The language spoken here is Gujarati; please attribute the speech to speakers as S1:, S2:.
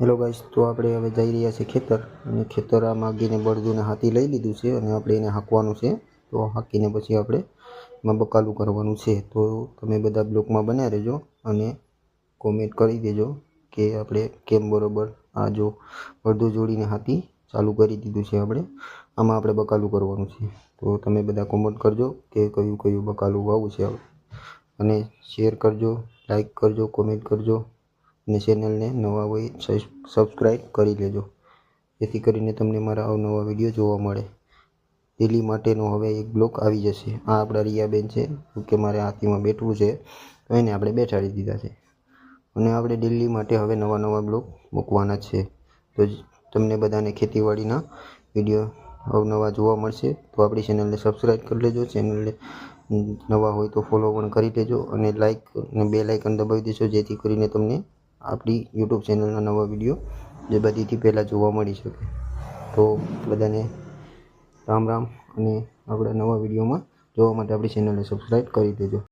S1: હેલો ગાઈસ, તો આપણે હવે જઈ રહ્યા છીએ ખેતર અને ખેતર આ માગીને બળદુને હાથી લઈ લીધું છે અને આપણે એને હાંકવાનું છે. તો હાંકીને પછી આપણે એમાં બકાલું કરવાનું છે. તો તમે બધા બ્લોકમાં બન્યા રહેજો અને કોમેન્ટ કરી દેજો કે આપણે કેમ બરોબર આ જો બળદું જોડીને હાથી ચાલુ કરી દીધું છે આપણે. આમાં આપણે બકાલું કરવાનું છે. તો તમે બધા કોમેન્ટ કરજો કે કયું કયું બકાલું વાવવું છે અને શેર કરજો, લાઈક કરજો, કોમેન્ટ કરજો. અને ચેનલને નવા હોય સબસ્ક્રાઈબ કરી લેજો. જેથી કરીને તમને મારા અવનવા વીડિયો જોવા મળે. દિલ્હી માટેનો હવે એક બ્લોક આવી જશે. આ આપણા રિયાબેન છે કે મારે હાથીમાં બેઠવું છે, તો એને આપણે બેઠાડી દીધા છે. અને આપણે દિલ્હી માટે હવે નવા નવા બ્લોક મૂકવાના છે. તો તમને બધાને ખેતીવાડીના વીડિયો અવનવા જોવા મળશે, તો આપણી ચેનલને સબસ્ક્રાઈબ કરી લેજો. ચેનલને નવા હોય તો ફોલો પણ કરી લેજો અને લાઇક અને બે લાઇકન દબાવી દેજો, જેથી કરીને તમને આપણી યુટ્યુબ ચેનલના નવા વીડિયો જે બધીથી પહેલાં જોવા મળી શકે. તો બધાને રામ રામ અને આપણા નવા વિડીયોમાં જોવા માટે આપણી ચેનલને સબસ્ક્રાઈબ કરી દેજો.